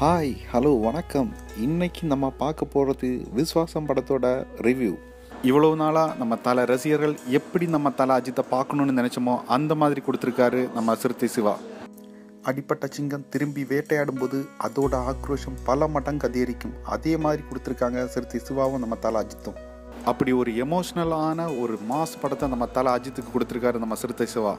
Hi hello வணக்கம். இன்னைக்கு நம்ம பார்க்க போகிறது விஸ்வாசம் படத்தோட ரிவ்யூ இவ்வளவு நாளாக நம்ம தலை ரசிகர்கள் எப்படி நம்ம தலை அஜித்தை பார்க்கணுன்னு நினச்சோமோ அந்த மாதிரி கொடுத்துருக்காரு நம்ம சிறுத்தை சிவா. அடிப்பட்ட சிங்கம் திரும்பி வேட்டையாடும் போது அதோட ஆக்ரோஷம் பல மடங்கு அதிகரிக்கும். அதே மாதிரி கொடுத்துருக்காங்க சிறுத்தை சிவாவும் நம்ம தலை அஜித்தும். அப்படி ஒரு எமோஷ்னலான ஒரு மாஸ் படத்தை நம்ம தலை அஜித்துக்கு கொடுத்துருக்காரு நம்ம சிறுத்தை சிவா.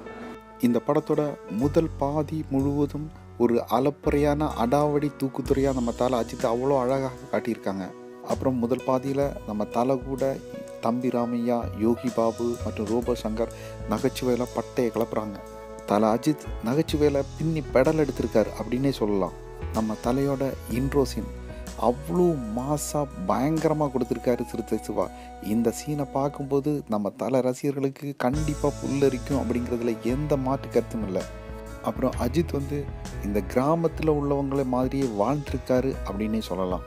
இந்த படத்தோட முதல் பாதி முழுவதும் ஒரு அலப்பறையான அடாவடி தூக்குத்துறையாக நம்ம தலை அஜித் அவ்வளோ அழகாக காட்டியிருக்காங்க. அப்புறம் முதல் பாதியில் நம்ம தலை கூட தம்பி ராமையா யோகி பாபு மற்றும் ரோபோ சங்கர் நகைச்சுவையில் பட்டையை கிளப்புறாங்க தலை அஜித் நகைச்சுவையில் பின்னி பெடல் எடுத்திருக்காரு அப்படின்னே சொல்லலாம். நம்ம தலையோட இன்ட்ரோ சீன் அவ்வளோ மாசாக பயங்கரமாக கொடுத்துருக்காரு சிறுத்தை சிவா. இந்த சீனை பார்க்கும்போது நம்ம தலை ரசிகர்களுக்கு கண்டிப்பாக புல்லரிக்கும் அப்படிங்கிறதுல எந்த மாற்று கருத்தும் இல்லை. அப்புறம் அஜித் வந்து இந்த கிராமத்தில் உள்ளவங்கள மாதிரியே வாழ்ந்துருக்காரு அப்படின்னே சொல்லலாம்.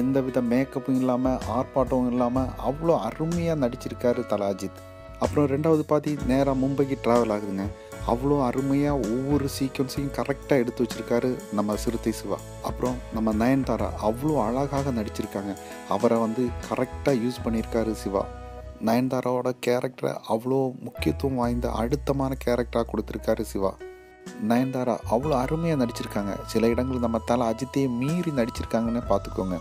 எந்த வித மேக்கப்பும் இல்லாமல் ஆர்ப்பாட்டமும் இல்லாமல் அவ்வளோ அருமையாக நடிச்சிருக்காரு தலா அஜித். அப்புறம் ரெண்டாவது பாதி நேராக மும்பைக்கு ட்ராவல் ஆகுதுங்க. அவ்வளோ அருமையாக ஒவ்வொரு சீக்வன்ஸையும் கரெக்டாக எடுத்து வச்சுருக்காரு நம்ம சிறுத்தை சிவா. அப்புறம் நம்ம நயன்தாரா அவ்வளோ அழகாக நடிச்சிருக்காங்க. அவரை வந்து கரெக்டாக யூஸ் பண்ணியிருக்காரு சிவா. நயன்தாராவோட கேரக்டரை அவ்வளோ முக்கியத்துவம் வாய்ந்த அழுத்தமான கேரக்டராக கொடுத்துருக்காரு சிவா. நயன்தாரா அவ்வளோ அருமையாக நடிச்சிருக்காங்க. சில இடங்கள் நம்ம தலை அஜித்தையே மீறி நடிச்சிருக்காங்கன்னு பார்த்துக்கோங்க.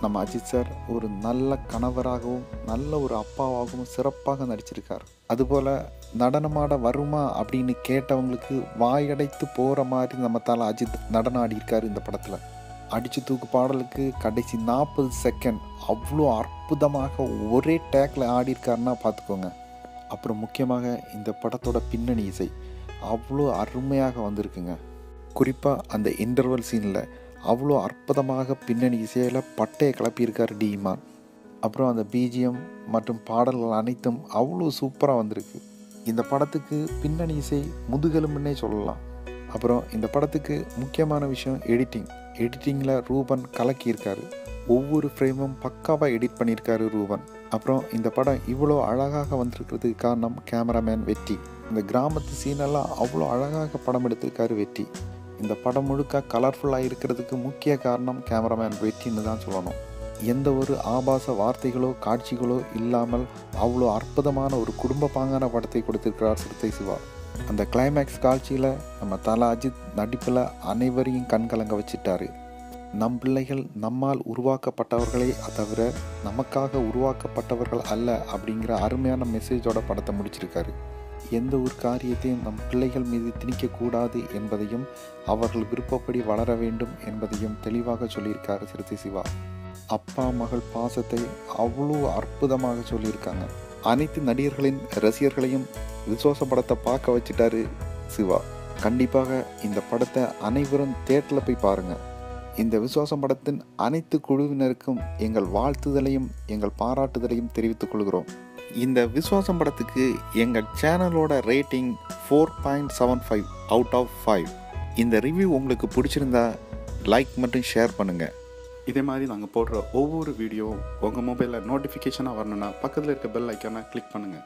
நம்ம அஜித் சார் ஒரு நல்ல கணவராகவும் நல்ல ஒரு அப்பாவாகவும் சிறப்பாக நடிச்சிருக்கார். அதுபோல் நடனமாட வருமா அப்படின்னு கேட்டவங்களுக்கு வாயடைத்து போகிற மாதிரி நம்ம தலை அஜித் நடனம் ஆடியிருக்கார் இந்த படத்தில். அடிச்சு தூக்கு பாடலுக்கு கடைசி நாற்பது செகண்ட் அவ்வளோ அற்புதமாக ஒரே டேக்கில் ஆடியிருக்காருன்னா பார்த்துக்கோங்க. அப்புறம் முக்கியமாக இந்த படத்தோட பின்னணி இசை. அவ்வளோ அருமையாக வந்திருக்குங்க. குறிப்பாக அந்த இன்டர்வல் சீனில் அவ்வளோ அற்புதமாக பின்னணி இசையில் பட்டையை கிளப்பியிருக்கார் டி அப்புறம் அந்த பிஜிஎம் மற்றும் பாடல்கள் அனைத்தும் அவ்வளோ சூப்பராக வந்திருக்கு. இந்த படத்துக்கு பின்னணி இசை முதுகெலும்புன்னே சொல்லலாம். அப்புறம் இந்த படத்துக்கு முக்கியமான விஷயம் எடிட்டிங் எடிட்டிங்கில் ரூபன் கலக்கியிருக்காரு. ஒவ்வொரு ஃப்ரேமும் பக்காவாக எடிட் பண்ணியிருக்காரு ரூபன். அப்புறம் இந்த படம் இவ்வளோ அழகாக வந்திருக்கிறதுக்கு காரணம் கேமராமேன் வெற்றி. இந்த கிராமத்து சீனெல்லாம் அவ்வளோ அழகாக படம் எடுத்திருக்காரு வெற்றி. இந்த படம் முழுக்க கலர்ஃபுல்லாக இருக்கிறதுக்கு முக்கிய காரணம் கேமராமேன் வெற்றின்னு தான் சொல்லணும். எந்த ஒரு ஆபாச வார்த்தைகளோ காட்சிகளோ இல்லாமல் அவ்வளோ அற்புதமான ஒரு குடும்ப பாங்கான படத்தை கொடுத்திருக்கிறார் சிறுத்தை சிவா. அந்த கிளைமேக்ஸ் காட்சியில் நம்ம தலா அஜித் நடிப்பில் அனைவரையும் கண்கலங்க வச்சிட்டாரு. நம் பிள்ளைகள் நம்மால் உருவாக்கப்பட்டவர்களே தவிர நமக்காக உருவாக்கப்பட்டவர்கள் அல்ல அப்படிங்கிற அருமையான மெசேஜோட படத்தை முடிச்சிருக்காரு. எந்த ஒரு காரியத்தையும் நம் பிள்ளைகள் மீது திணிக்கக்கூடாது என்பதையும் அவர்கள் விருப்பப்படி வளர வேண்டும் என்பதையும் தெளிவாக சொல்லியிருக்காரு சிறுத்தை சிவா. அப்பா மகள் பாசத்தை அவ்வளோ அற்புதமாக சொல்லியிருக்காங்க. அனைத்து நடிகர்களின் ரசிகர்களையும் விசுவாச படத்தை பார்க்க வச்சுட்டாரு சிவா. கண்டிப்பாக இந்த படத்தை அனைவரும் தேட்டரில் போய் பாருங்கள் இந்த விசுவாசம் படத்தின் அனைத்து குழுவினருக்கும் எங்கள் வாழ்த்துதலையும் எங்கள் பாராட்டுதலையும் தெரிவித்துக் கொள்கிறோம். இந்த விஸ்வாசம் படத்துக்கு எங்கள் சேனலோட rating four point seven five out of five இந்த ரிவ்யூ உங்களுக்கு பிடிச்சிருந்தா லைக் மட்டும் ஷேர் பண்ணுங்கள் இதே மாதிரி நாங்கள் போடுற ஒவ்வொரு வீடியோவும் உங்கள் மொபைலில் நோட்டிஃபிகேஷனாக வரணுன்னா பக்கத்தில் இருக்க பெல் ஐக்கானை கிளிக் பண்ணுங்கள்